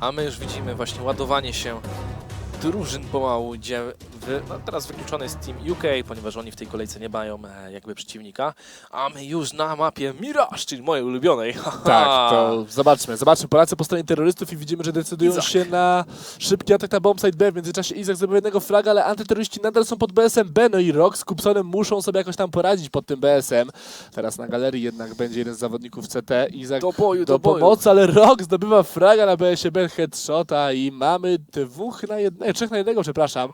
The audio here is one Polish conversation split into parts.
A my już widzimy właśnie ładowanie się drużyn pomału, gdzie wy, no teraz wykluczony jest Team UK, ponieważ oni w tej kolejce nie mają e, jakby przeciwnika. A my już na mapie Mirage, czyli mojej ulubionej. Tak, to zobaczmy. Zobaczmy, Polacy po stronie terrorystów i widzimy, że decydują Izak. się na szybki atak na bombsite B. W międzyczasie Izak zdobył jednego fraga, ale antyterroryści nadal są pod BSM B. No i Rock z Kupsonem muszą sobie jakoś tam poradzić pod tym BSM. Teraz na galerii jednak będzie jeden z zawodników CT. Izak Do boju, do do boju. pomocy, ale Rock zdobywa fraga na BSM B headshota i mamy dwóch na jednego, trzech na jednego, przepraszam.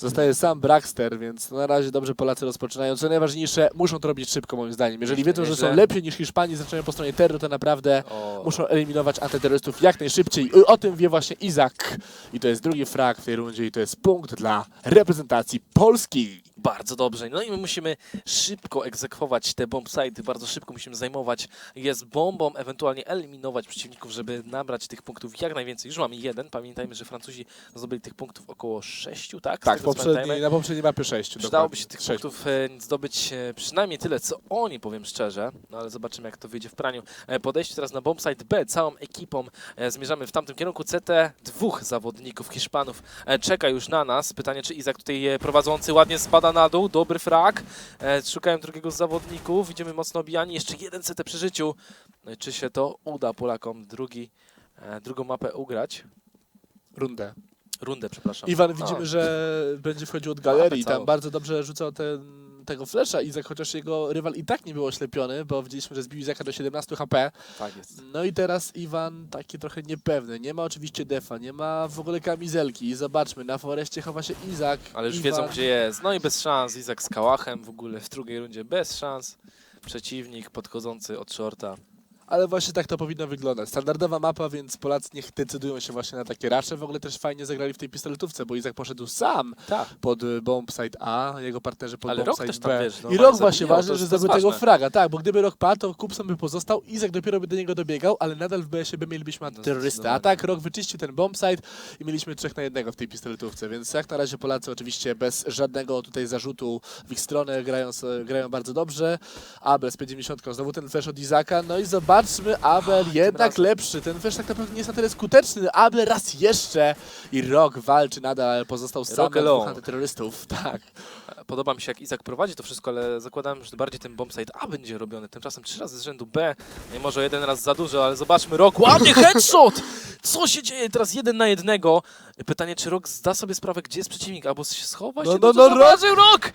Zostaje sam Braxter, więc na razie dobrze Polacy rozpoczynają. Co najważniejsze, muszą to robić szybko moim zdaniem. Jeżeli wiedzą, że są lepiej niż Hiszpanii, zaczynają po stronie terroru, to naprawdę O, muszą eliminować antyterrorystów jak najszybciej. I o tym wie właśnie Izak. I to jest drugi frag w tej rundzie i to jest punkt dla reprezentacji Polski. Bardzo dobrze. No i my musimy szybko egzekwować te bombsite, bardzo szybko musimy zajmować je z bombą, ewentualnie eliminować przeciwników, żeby nabrać tych punktów jak najwięcej. Już mamy jeden. Pamiętajmy, że Francuzi zdobyli tych punktów około sześciu, tak? Z Tak, tego, co poprzedniej, pamiętajmy. na poprzedniej mapie 6. Przydałoby się tych punktów e, zdobyć e, przynajmniej tyle, co oni, powiem szczerze. No ale zobaczymy, jak to wyjdzie w praniu. E, Podejście teraz na bombsite B, całą ekipą e, zmierzamy w tamtym kierunku. CT dwóch zawodników Hiszpanów e, czeka już na nas. Pytanie, czy Izak tutaj e, prowadzący ładnie spada na dół. Dobry frag. E, Szukają drugiego z zawodników. Widzimy mocno obijanie. Jeszcze jeden CT przy życiu. No i czy się to uda Polakom drugi, e, drugą mapę ugrać? Rundę. Rundę, przepraszam. Iwan A. widzimy, że będzie wchodził od galerii. Tam bardzo dobrze rzucał ten, tego flesza Izak, chociaż jego rywal i tak nie był oślepiony, bo widzieliśmy, że zbił Izaka do 17 HP. Tak jest. No i teraz Iwan taki trochę niepewny. Nie ma oczywiście defa, nie ma w ogóle kamizelki. I zobaczmy, na foreście chowa się Izak. Ale już Iwan- wiedzą, gdzie jest. No i bez szans. Izak z Kałachem w ogóle w drugiej rundzie bez szans. Przeciwnik podchodzący od shorta. Ale właśnie tak to powinno wyglądać. Standardowa mapa, więc Polacy niech decydują się właśnie na takie rasze. W ogóle też fajnie zagrali w tej pistoletówce, bo Izak poszedł sam Tak. pod y, bombsite A, jego partnerzy pod Ale bombsite też tam, B. wiesz, I normalnie Rok właśnie ważny, że to jest zdobył tego ważne. fraga. Tak, bo gdyby Rok padł, to Kupson by pozostał, Izak dopiero by do niego dobiegał, ale nadal w BSB mielibyśmy No, terrorystę. A zdecydowanie. tak, Rok wyczyścił ten bombsite i mieliśmy trzech na jednego w tej pistoletówce, więc jak na razie Polacy oczywiście bez żadnego tutaj zarzutu w ich stronę grają, grają bardzo dobrze. Abel z 50 znowu ten flash od Izaka, no i zobaczmy, Abel jednak razem. lepszy. Ten flash tak naprawdę nie jest na tyle skuteczny. Abel raz jeszcze i Rok walczy nadal, ale pozostał sam na antyterrorystów. Tak. Podoba mi się, jak Izak prowadzi to wszystko, ale zakładałem, że bardziej ten bombsite A będzie robiony. Tymczasem trzy razy z rzędu B. No i może jeden raz za dużo, ale zobaczmy Rok. Ładnie headshot! Co się dzieje teraz jeden na jednego? Pytanie, czy Rok zda sobie sprawę, gdzie jest przeciwnik, albo się schowa No, się, no, no, zauważył Rok!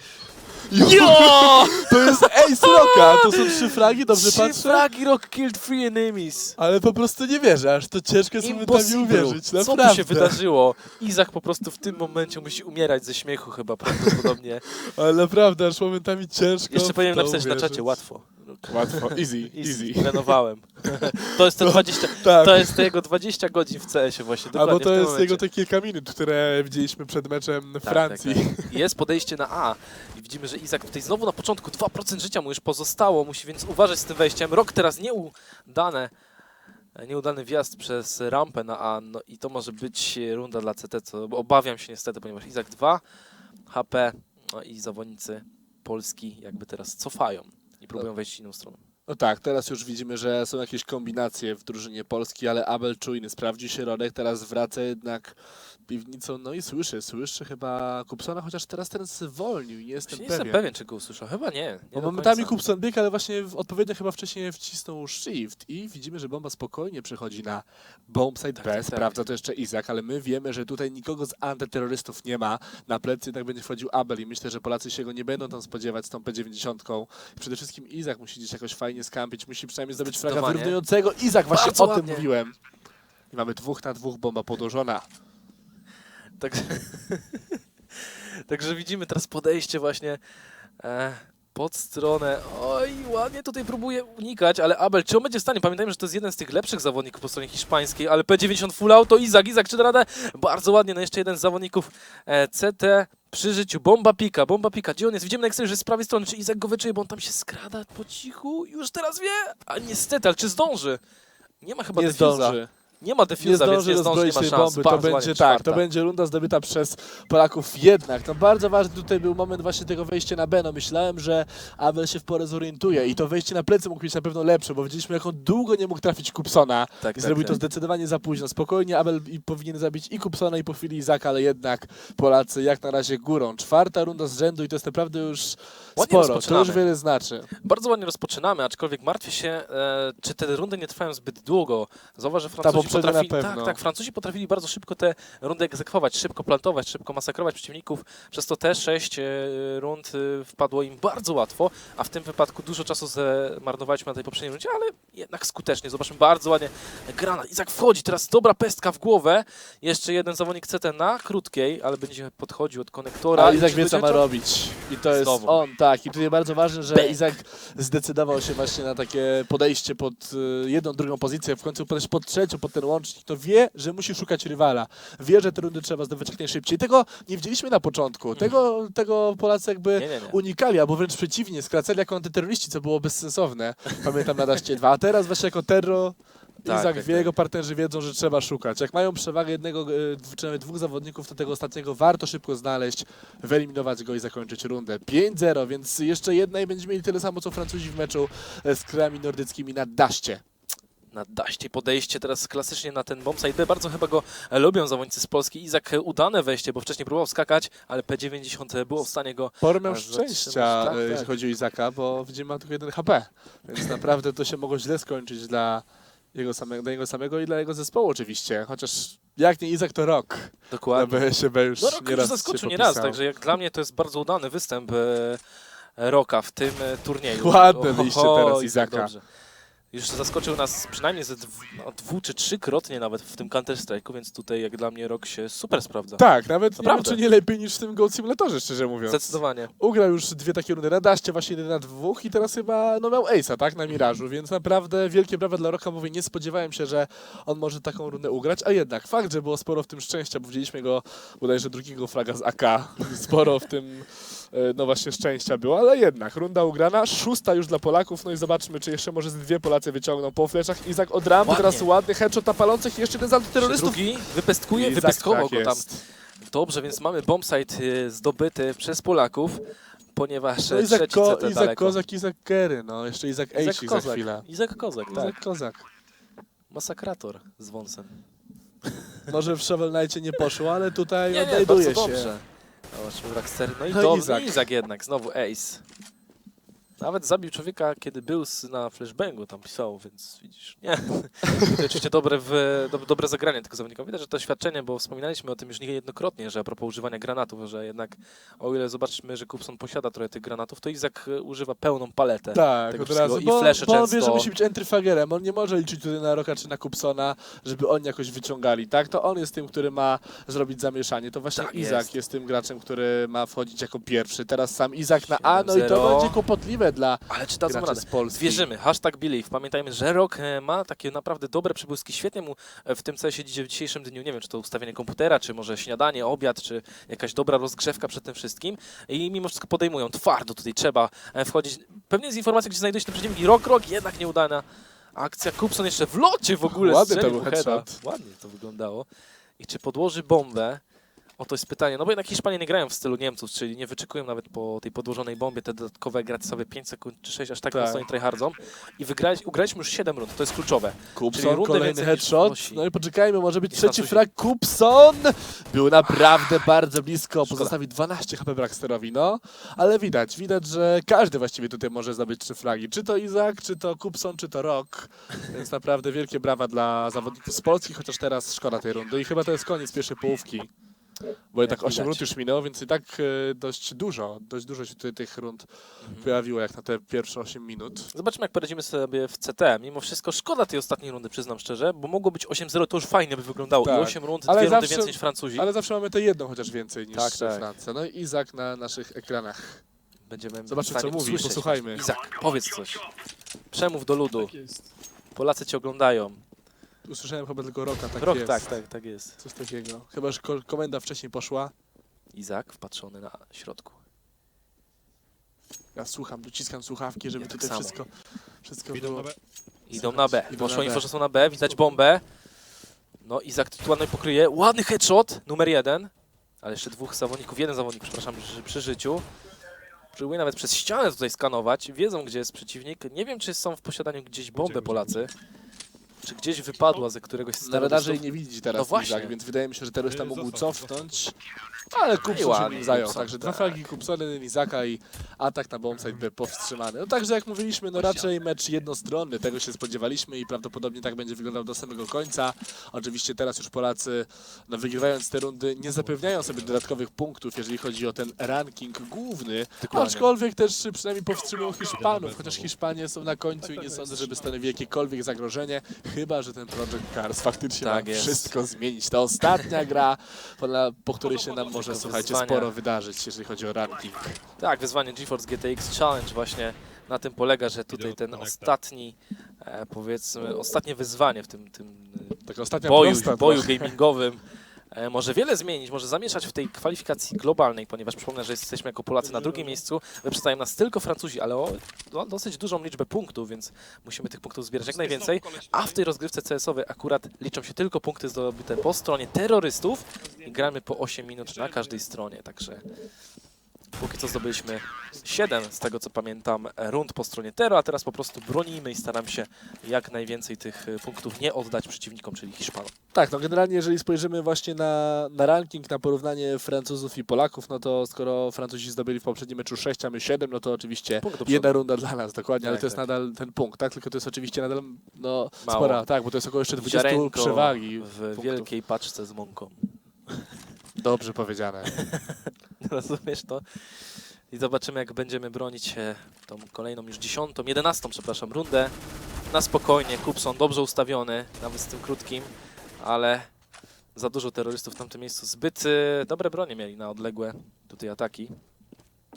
Jo! To jest Ace Rocka! To są trzy fragi, dobrze Trzy patrzę? fragi Rock killed three enemies. Ale po prostu nie wierzę, aż to ciężko jest momentami Impossible. uwierzyć. Co Naprawdę. tu się wydarzyło? Izak po prostu w tym momencie musi umierać ze śmiechu chyba prawdopodobnie. Ale naprawdę, aż momentami ciężko Jeszcze w powinienem to napisać na uwierzyć. czacie, łatwo. Łatwo, easy, Easy. easy. Trenowałem. To jest te 20, Tak. to jest te jego 20 godzin w CS-ie właśnie, dokładnie Albo to tym jest momencie. jego te kilka minut, które widzieliśmy przed meczem Tak, Francji. Tak, tak. Jest podejście na A i widzimy, że Izak tutaj znowu na początku 2% życia mu już pozostało, musi więc uważać z tym wejściem. Rok teraz nieudane, nieudany wjazd przez rampę na A, no i to może być runda dla CT, co obawiam się niestety, ponieważ Izak 2 HP no i zawodnicy Polski jakby teraz cofają i próbują wejść inną stroną. No tak, teraz już widzimy, że są jakieś kombinacje w drużynie Polski, ale Abel czujny, sprawdził środek, teraz wraca jednak piwnicą, no i słyszy, słyszy chyba Kupsona, chociaż teraz ten zwolnił i nie jestem Nie pewien. jestem pewien, czy go usłyszał. Chyba nie. nie Bo do momentami końca. Kupson biegł, ale właśnie w- odpowiednio chyba wcześniej wcisnął shift i widzimy, że bomba spokojnie przechodzi na bombsite Tak, B, tak, tak. sprawdza to jeszcze Izak, ale my wiemy, że tutaj nikogo z antyterrorystów nie ma. Na plecy jednak będzie wchodził Abel i myślę, że Polacy się go nie będą tam spodziewać z tą P90. Przede wszystkim Izak musi gdzieś jakoś fajnie skampić, musi przynajmniej zdobyć fraga Zdecydowanie. wyrównującego. Izak, właśnie Bardzo o tym ładnie. mówiłem. I mamy dwóch na dwóch, bomba podłożona. Także, Także widzimy teraz podejście właśnie e, pod stronę. Oj, ładnie tutaj próbuje unikać, ale Abel, czy on będzie w stanie? Pamiętajmy, że to jest jeden z tych lepszych zawodników po stronie hiszpańskiej, ale P90 full auto, Izak, Izak, czy da radę? Bardzo ładnie, no jeszcze jeden z zawodników e, CT przy życiu. Bomba pika, bomba pika. Gdzie on jest? Widzimy na Excelu, że jest z prawej strony. Czy Izak go wyczuje, bo on tam się skrada po cichu? Już teraz wie? A niestety, ale czy zdąży? Nie ma chyba Nie defuza. zdąży. Nie ma defuza, więc nie zdąży, nie ma szans. bomby, to będzie tak, to będzie runda zdobyta przez Polaków jednak. No bardzo ważny tutaj był moment właśnie tego wejścia na B. No myślałem, że Abel się w porę zorientuje i to wejście na plecy mógł być na pewno lepsze, bo widzieliśmy jak on długo nie mógł trafić Kupsona Tak, i tak, zrobił to tak. zdecydowanie za późno. Spokojnie Abel i powinien zabić i Kupsona i po chwili Izaka, ale jednak Polacy jak na razie górą. Czwarta runda z rzędu i to jest naprawdę już Ładnie sporo, to już wiele znaczy. Bardzo ładnie rozpoczynamy, aczkolwiek martwię się, e, czy te rundy nie trwają zbyt długo. Zauważ, że Francuzi potrafili, tak, tak, Francuzi potrafili bardzo szybko te rundy egzekwować, szybko plantować, szybko masakrować przeciwników. Przez to te sześć e, rund e, wpadło im bardzo łatwo, a w tym wypadku dużo czasu zmarnowaliśmy na tej poprzedniej rundzie, ale jednak skutecznie. Zobaczmy bardzo ładnie granat. Izak wchodzi, teraz dobra pestka w głowę. Jeszcze jeden zawodnik CT na krótkiej, ale będzie podchodził od konektora. A Izak wie co ma robić. I to jest Znowu. on, tak. I tutaj bardzo ważne, że Bang. Izak zdecydował się właśnie na takie podejście pod y, jedną, drugą pozycję, w końcu też pod trzecią, pod ten łącznik. To wie, że musi szukać rywala. Wie, że te rundy trzeba zdobyć jak najszybciej. Tego nie widzieliśmy na początku. Tego, tego Polacy jakby Nie, nie, nie. unikali, albo wręcz przeciwnie, skracali jako antyterroryści, co było bezsensowne. Pamiętam na Daszcie 2. A teraz właśnie jako terror Tak, Izak tak, wie, tak. jego partnerzy wiedzą, że trzeba szukać. Jak mają przewagę jednego, e, dw- czy nawet dwóch zawodników, to tego ostatniego warto szybko znaleźć, wyeliminować go i zakończyć rundę. 5-0, więc jeszcze jedna i będziemy mieli tyle samo, co Francuzi w meczu e, z krajami nordyckimi na Daście. Na daście podejście teraz klasycznie na ten bombsite B. Bardzo chyba go e, lubią zawodnicy z Polski. Izak e, udane wejście, bo wcześniej próbował skakać, ale P90 było w stanie go Sporo miał szczęścia, tak, e, jeśli tak. chodzi o Izaka, bo widzimy, ma tylko jeden HP, więc naprawdę to się mogło źle skończyć dla jego samego, dla jego samego i dla jego zespołu oczywiście, chociaż jak nie Izak, to rok. Na dokładnie. BSB już No Rok już nieraz zaskoczył się nieraz, także jak dla mnie to jest bardzo udany występ e, Roka w tym e, turnieju. Ładne wyjście teraz Izak, Izaka. Już zaskoczył nas przynajmniej ze dwu, no, dwu czy trzykrotnie nawet w tym Counter Strike'u, więc tutaj jak dla mnie Rok się super sprawdza. Tak, nawet nie wiem, czy nie lepiej niż w tym Gold Simulatorze, szczerze mówiąc. Zdecydowanie. Ugrał już dwie takie rundy na daście, właśnie jeden na dwóch i teraz chyba no, miał Ace'a, tak, na Mirażu, więc naprawdę wielkie brawa dla Roka, mówię, nie spodziewałem się, że on może taką rundę ugrać, a jednak fakt, że było sporo w tym szczęścia, bo widzieliśmy go bodajże drugiego flaga z AK, sporo w tym, no właśnie szczęścia było, ale jednak runda ugrana, szósta już dla Polaków, no i zobaczmy, czy jeszcze może z dwie Polacy wyciągną po fleszach, Izak od rampy, Ładnie. teraz ładny headshot na palących i jeszcze jeden z antyterrorystów. drugi wypestkuje, Izak, wypestkował tak go tam. jest. Dobrze, więc mamy bombsite y, zdobyty przez Polaków, ponieważ No e, Izak, trzeci Ko- CT Izak daleko. Kozak, Izak Kery, no jeszcze Izak Izak Ejsik za Kozak. chwilę. Izak Kozak, tak. Izak Kozak. Masakrator z wąsem. Może w Shovel Knightie nie poszło, ale tutaj Nie, nie, odnajduje się. dobrze. Zobaczmy. No i No dobrze. Izak. Izak jednak, znowu ace. Nawet zabił człowieka, kiedy był na flashbangu, tam pisał, więc widzisz, nie. to oczywiście dobre, w, do, dobre zagranie tego zawodnika. Widać, że to doświadczenie, bo wspominaliśmy o tym już niejednokrotnie, że a propos używania granatów, że jednak o ile zobaczymy, że Kupson posiada trochę tych granatów, to Izak e, używa pełną paletę. Tak, tego od razu. wszystkiego. I Bo, flesze bo on wie, często. że musi być entryfagerem. On nie może liczyć tutaj na Roka czy na Kupsona, żeby oni jakoś wyciągali, tak? To on jest tym, który ma zrobić zamieszanie. To właśnie Tak Izak jest. jest. tym graczem, który ma wchodzić jako pierwszy. Teraz sam Izak na A, no i to 7-0. będzie kłopotliwe dla Ale czy dadzą radę? z Polski. Wierzymy, hashtag believe. Pamiętajmy, że rok e, ma takie naprawdę dobre przybłyski. Świetnie mu e, w tym CS idzie w dzisiejszym dniu. Nie wiem, czy to ustawienie komputera, czy może śniadanie, obiad, czy jakaś dobra rozgrzewka przed tym wszystkim. I mimo wszystko podejmują. Twardo tutaj trzeba e, wchodzić. Pewnie z informacji, gdzie znajduje się ten przeciwnik. Rok, rok, jednak nieudana akcja. Kupson jeszcze w locie w ogóle Ładny to był headshot. Ładnie to wyglądało. I czy podłoży bombę? O to jest pytanie, no bo jednak Hiszpanie nie grają w stylu Niemców, czyli nie wyczekują nawet po tej podłożonej bombie te dodatkowe grać sobie 5 sekund czy 6, aż tak, Tak. mocno nie tryhardzą. I wygrali, ugraliśmy już 7 rund, to jest kluczowe. Kupson, kolejny headshot. No i poczekajmy, może być trzeci frag. Kupson był naprawdę bardzo blisko. Szkoda. Pozostawi 12 HP Braxterowi, no. Ale widać, widać, że każdy właściwie tutaj może zdobyć trzy fragi. Czy to Izak, czy to Kupson, czy to Rock. Więc naprawdę wielkie brawa dla zawodników z Polski, chociaż teraz szkoda tej rundy. I chyba to jest koniec pierwszej połówki. Bo jednak 8 widać. rund już minęło, więc i tak e, dość dużo, dość dużo się tutaj tych rund Mhm. pojawiło jak na te pierwsze 8 minut. Zobaczymy, jak poradzimy sobie w CT. Mimo wszystko szkoda tej ostatniej rundy, przyznam szczerze, bo mogło być 8-0, to już fajnie by wyglądało. I Tak. 8 rund, Ale dwie rundy zawsze- więcej niż Francuzi. Ale zawsze mamy tę jedną chociaż więcej niż Tak, tak, tak. Francja. No i Izak na naszych ekranach. Będziemy w Zobaczmy, stanie co mówi, usłyszeć. posłuchajmy. Izak, powiedz coś. Przemów do ludu. Polacy cię oglądają. Usłyszałem chyba tylko Roka, tak Rok, jest. tak, tak, tak jest. Coś takiego. Chyba, że ko- komenda wcześniej poszła. Izak wpatrzony na środku. Ja słucham, dociskam słuchawki, żeby Ja tak tutaj samo. wszystko, wszystko było. Idą na B. Idą Poszło na info, B. że są na B, widać bombę. No Izak tu ładnie pokryje. Ładny headshot, numer jeden. Ale jeszcze dwóch zawodników, jeden zawodnik, przepraszam, przy, przy życiu. Próbuje nawet przez ścianę tutaj skanować. Wiedzą, gdzie jest przeciwnik. Nie wiem, czy są w posiadaniu gdzieś bombę Polacy. Czy gdzieś wypadła ze któregoś z Na radarze terrorystów. jej nie widzi teraz No właśnie. Izak, więc wydaje mi się, że terrorysta Yy, mógł cofnąć. Ale Kupson się ładnie, nim zajął, Kupson, także dwa tak. fragi Kupsony, jeden Izaka i atak na bombsite by powstrzymany. No także jak mówiliśmy, no raczej mecz jednostronny, tego się spodziewaliśmy i prawdopodobnie tak będzie wyglądał do samego końca. Oczywiście teraz już Polacy, no wygrywając te rundy, nie zapewniają sobie dodatkowych punktów, jeżeli chodzi o ten ranking główny, Dokładnie. aczkolwiek też przynajmniej powstrzymują Hiszpanów, chociaż Hiszpanie są na końcu i nie sądzę, żeby stanowili jakiekolwiek zagrożenie, chyba, że ten Project Cars faktycznie Tak ma jest. wszystko zmienić. To ostatnia gra, po, na, po której się nam może, słuchajcie, wyzwania. sporo wydarzyć, jeżeli chodzi o ranking. Tak, wyzwanie GeForce GTX Challenge właśnie na tym polega, że tutaj ten ostatni, e, powiedzmy, ostatnie wyzwanie w tym, tym Taka ostatnia boju, prosta boju trochę. gamingowym może wiele zmienić, może zamieszać w tej kwalifikacji globalnej, ponieważ przypomnę, że jesteśmy jako Polacy na drugim miejscu, wyprzedzają nas tylko Francuzi, ale o do, dosyć dużą liczbę punktów, więc musimy tych punktów zbierać jak najwięcej, a w tej rozgrywce CS-owej akurat liczą się tylko punkty zdobyte po stronie terrorystów i gramy po 8 minut na każdej stronie, także póki co zdobyliśmy 7 z tego co pamiętam rund po stronie Tero, a teraz po prostu bronimy i staramy się jak najwięcej tych e, punktów nie oddać przeciwnikom, czyli Hiszpanom. Tak, no generalnie jeżeli spojrzymy właśnie na, na ranking, na porównanie Francuzów i Polaków, no to skoro Francuzi zdobyli w poprzednim meczu 6, a my 7, no to oczywiście jedna runda dla nas, dokładnie, ale Tak, to jest tak. nadal ten punkt, tak? Tylko to jest oczywiście nadal no, Mało. spora, tak, bo to jest około jeszcze 20 Ziarenko przewagi. w punktów. wielkiej paczce z mąką. Dobrze powiedziane. Rozumiesz to? I zobaczymy, jak będziemy bronić e, tą kolejną już dziesiątą, jedenastą, przepraszam, rundę. Na spokojnie, Kupson dobrze ustawiony, nawet z tym krótkim, ale za dużo terrorystów w tamtym miejscu. Zbyt e, dobre bronie mieli na odległe tutaj ataki.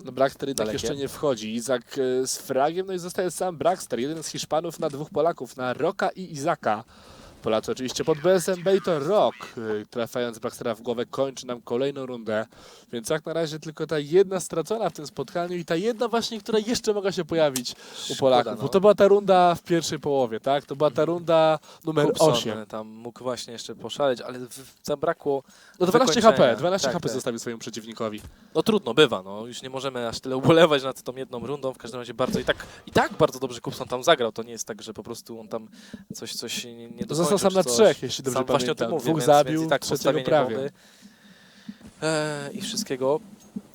No Braxter jednak Dalekie. jeszcze nie wchodzi. Izak e, z fragiem, no i zostaje sam Braxter. Jeden z Hiszpanów na dwóch Polaków, na Roka i Izaka. Polacy oczywiście pod BSMB i to Rock, e, trafiając Braxtera w głowę, kończy nam kolejną rundę. Więc jak na razie tylko ta jedna stracona w tym spotkaniu i ta jedna właśnie, która jeszcze mogła się pojawić u Szkoda, Polaków. no. Bo to była ta runda w pierwszej połowie, tak? To była ta runda numer Kupson 8. e, tam mógł właśnie jeszcze poszaleć, ale zabrakło No 12 wykończenia. HP, 12 Tak, HP tak. zostawił swojemu przeciwnikowi. No trudno, bywa, no już nie możemy aż tyle ubolewać nad tą jedną rundą, w każdym razie bardzo i tak, i tak bardzo dobrze Kupson tam zagrał, to nie jest tak, że po prostu on tam coś, coś nie, nie dokończył, Został sam na coś. trzech, jeśli dobrze Sam właśnie o tym pamiętam. mówię, Dwóch więc, zabił, więc i tak trzeciego postawienie prawie. bomby e, i wszystkiego.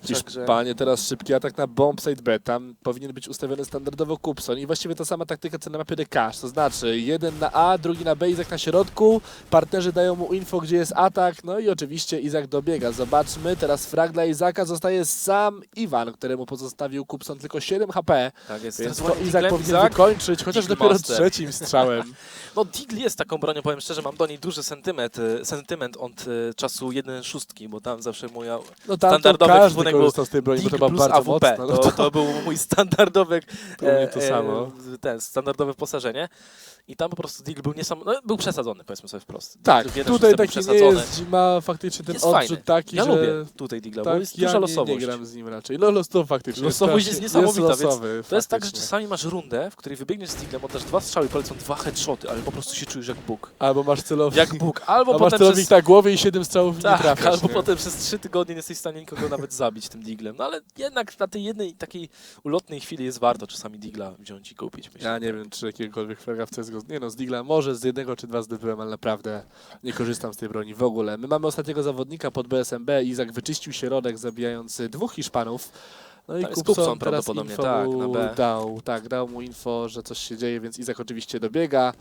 Hiszpanie teraz szybki atak na bombsite B. Tam powinien być ustawiony standardowo Kupson i właściwie ta sama taktyka co na mapie The Cash. To znaczy jeden na A, drugi na B, Izak na środku. Partnerzy dają mu info, gdzie jest atak. No i oczywiście Izak dobiega. Zobaczmy. Teraz frag dla Izaka. Zostaje sam Iwan, któremu pozostawił Kupson tylko 7 HP. tak jest. Więc to Izak powinien Izak. wykończyć, chociaż dopiero Master. trzecim strzałem. No Digl jest taką bronią, powiem szczerze, mam do niej duży sentyment, e, sentyment od e, czasu 1.6, bo tam zawsze moja No tam Standardowy każdy korzystał z tej broni, bo to była plus bardzo AWP, mocna. No to, to był mój standardowy mnie to samo. ten standardowe wyposażenie i tam po prostu Digl był niesam... no, był przesadzony, powiedzmy sobie wprost. Tak, tutaj taki nie jest, ma faktycznie ten Jest odrzut fajny. taki, Ja że... lubię tutaj Digla, bo Tak, jest ja duża losowość. nie gram z nim raczej. No losowo faktycznie. Losowość jest niesamowita, jest więc losowy, To jest tak, że czasami masz rundę, w której wybiegniesz z Diglem, oddasz dwa strzały, polecą dwa headshoty, ale po prostu się czujesz jak Bóg. Albo masz celownik, Jak Bóg. Albo albo masz potem celownik przez... na głowie i siedem strzałów i nie Tak, trafiasz. albo nie? potem przez trzy tygodnie nie jesteś w stanie nikogo nawet zabić tym Diglem. No ale jednak na tej jednej takiej ulotnej chwili jest warto czasami Digla wziąć i kupić. Myślę. Ja nie wiem, czy jakiegokolwiek fraga w CSGO... Nie no, z Digla może z jednego czy dwa zdobyłem, ale naprawdę nie korzystam z tej broni w ogóle. My mamy ostatniego zawodnika pod BSMB. Izak wyczyścił środek, zabijając dwóch Hiszpanów. No i jest Kupson Kupson teraz prawdopodobnie, info tak, dał, tak, dał mu info, że coś się dzieje, więc Izak oczywiście dobiega.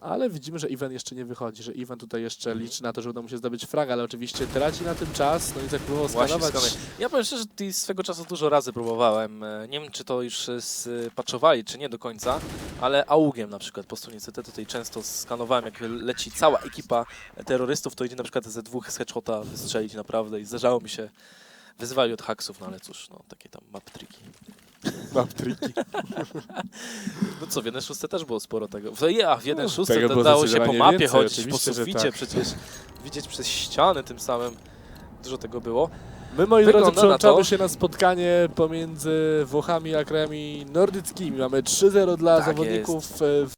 Ale widzimy, że Iwan jeszcze nie wychodzi, że Iwan tutaj jeszcze Mhm. liczy na to, że uda mu się zdobyć fraga, ale oczywiście traci na tym czas. No i próbował Właśnie skanować. Ja powiem szczerze, że swego czasu dużo razy próbowałem. E, Nie wiem, czy to już e, spaczowali, czy nie do końca, ale augiem na przykład po stronie CT tutaj często skanowałem, jak leci cała ekipa terrorystów, to idzie na przykład ze dwóch z headshota wystrzelić naprawdę i zdarzało mi się, wyzwali od haksów, no ale cóż, no takie tam map triki. Mam triki. No co, w 1.6 też było sporo tego. W, ja, w 1.6 tego to dało się po mapie więcej, chodzić, po suficie tak. przecież, widzieć przez ściany tym samym. Dużo tego było. My, moi Wygląda drodzy, na przełączamy to- się na spotkanie pomiędzy Włochami a krajami nordyckimi. Mamy 3-0 dla Tak zawodników e, w